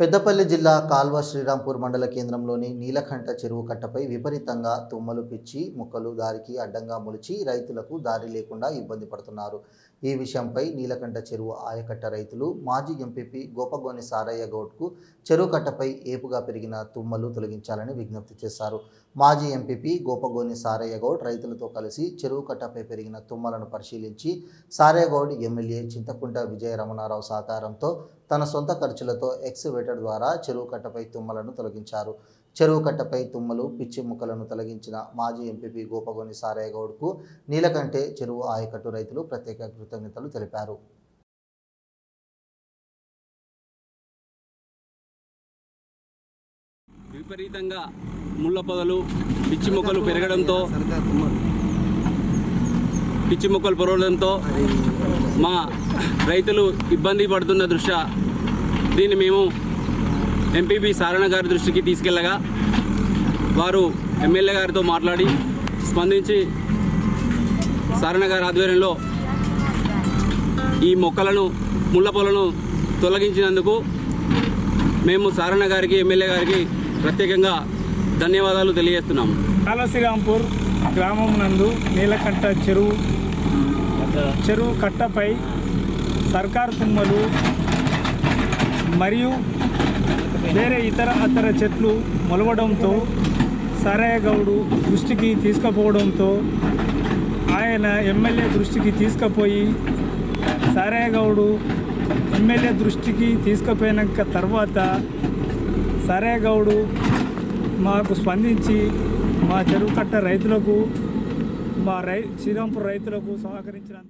పెద్దపల్లి జిల్లా కాల్వ శ్రీరాంపూర్ మండల కేంద్రంలోని నీలకంఠ చెరువు కట్టపై విపరీతంగా తుమ్మలు పిచ్చి ముక్కలు దారికి అడ్డంగా మొలిచి రైతులకు దారి లేకుండా ఇబ్బంది పడుతున్నారు. ఈ విషయంపై నీలకంఠ చెరువు ఆయకట్ట రైతులు మాజీ ఎంపీపీ గోపగోని సారయ్య గౌడ్కు చెరువు కట్టపై ఏపుగా పెరిగిన తుమ్మలు తొలగించాలని విజ్ఞప్తి చేశారు. మాజీ ఎంపీపీ గోపగోని సారయ్య గౌడ్ రైతులతో కలిసి చెరువు కట్టపై పెరిగిన తుమ్మలను పరిశీలించి సారయ్య గౌడ్ ఎమ్మెల్యే చింతకుంట విజయ రమణారావు సహకారంతో తన సొంత ఖర్చులతో ఎక్స్వేటర్ ద్వారా చెరువు కట్టపై తుమ్మలను తొలగించారు. చెరువు కట్టపై తుమ్మలు పిచ్చి ముక్కలను తొలగించిన మాజీ ఎంపీపీ గోపగోని సారయ్య గౌడ్కు నీలకంఠే చెరువు ఆయకట్టు రైతులు ప్రత్యేక కృతజ్ఞతలు తెలిపారు. విపరీతంగా ముళ్ళ పొదలు పిచ్చి మొక్కలు పెరగడంతో పిచ్చి మొక్కలు పెరగడంతో మా రైతులు ఇబ్బంది పడుతున్న దృష్ట్యా దీన్ని మేము ఎంపీపీ సారణ గారి దృష్టికి తీసుకెళ్ళగా వారు ఎమ్మెల్యే గారితో మాట్లాడి స్పందించి సారణ గారి ఆధ్వర్యంలో ఈ మొక్కలను ముళ్ళ పొలను తొలగించినందుకు మేము సారణ గారికి ఎమ్మెల్యే గారికి ప్రత్యేకంగా ధన్యవాదాలు తెలియజేస్తున్నాము. కాళశ్రీరాంపూర్ గ్రామం నందు నీలకంఠ చెరువు చెరువు కట్టపై సర్కార్ తుమ్మలు మరియు వేరే ఇతర ఇతర చెట్లు మొలవడంతో సరయ్య గౌడు దృష్టికి తీసుకుపోవడంతో ఆయన ఎమ్మెల్యే దృష్టికి తీసుకుపోయి సరయ్య గౌడు ఎమ్మెల్యే దృష్టికి తీసుకుపోయినాక తర్వాత సరయ్య గౌడు మాకు స్పందించి మా చెరువు కట్ట రైతులకు మా రై శ్రీరాంపూర్ రైతులకు సహకరించినందుకు